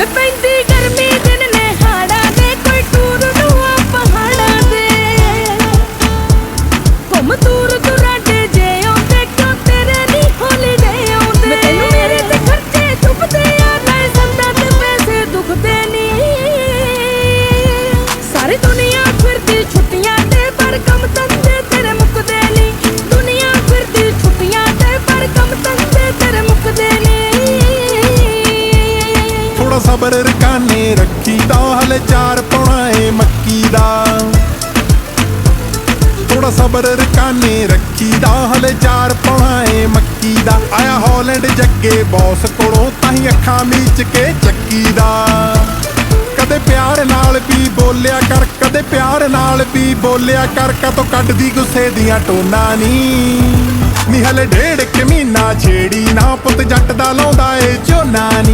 ਮੈਂ ਪੈਂਦੀ ਗਰਮੀ ਦਿਨ ਨੇ ਹਾੜਾ ਦੇ ਕੋਈ ਟੂਰ ਨੂੰ ਆ ਪਹਾੜਾਂ ਦੇ। ਘੁੰਮ ਦੂਰ ਥੋੜਾ ਸਬਰ ਰਕਾਨੇ ਰੱਖੀਦਾ। ਹਲੇ ਚਾਰ ਪਾਉਣਾ ਏ ਮੱਕੀ ਦਾ ਥੋੜਾ ਸਬਰ ਰਕਾਨੇ ਰੱਖੀਦਾ। ਹਲੇ ਚਾਰ ਪਾਉਣਾ ਏ ਮੱਕੀ ਦਾ ਆਇਆ ਹਾਲੈਂਡ ਜੱਗੇ ਬੌਸ ਕੋਲੋਂ, ਤਾਂ ਹੀ ਅੱਖਾਂ ਮੀਚ ਕੇ ਚੱਕੀ ਦਾ ਕਦੇ ਪਿਆਰ ਨਾਲ ਵੀ ਬੋਲਿਆ ਕਰ, ਕਦੇ ਪਿਆਰ ਨਾਲ ਵੀ ਬੋਲਿਆ ਕਰ। ਕਤੋਂ ਕੱਢਦੀ ਗੁੱਸੇ ਦੀਆਂ ਟੋਨਾ ਨੀ। ਨੀ ਹਲੇ ਡੇਢ ਕੁ ਮਹੀਨਾ ਛੇੜੀ ਨਾ, ਪੁੱਤ ਜੱਟ ਦਾ ਲਾਉਂਦਾ ਏ ਝੋਨਾ ਨੀ।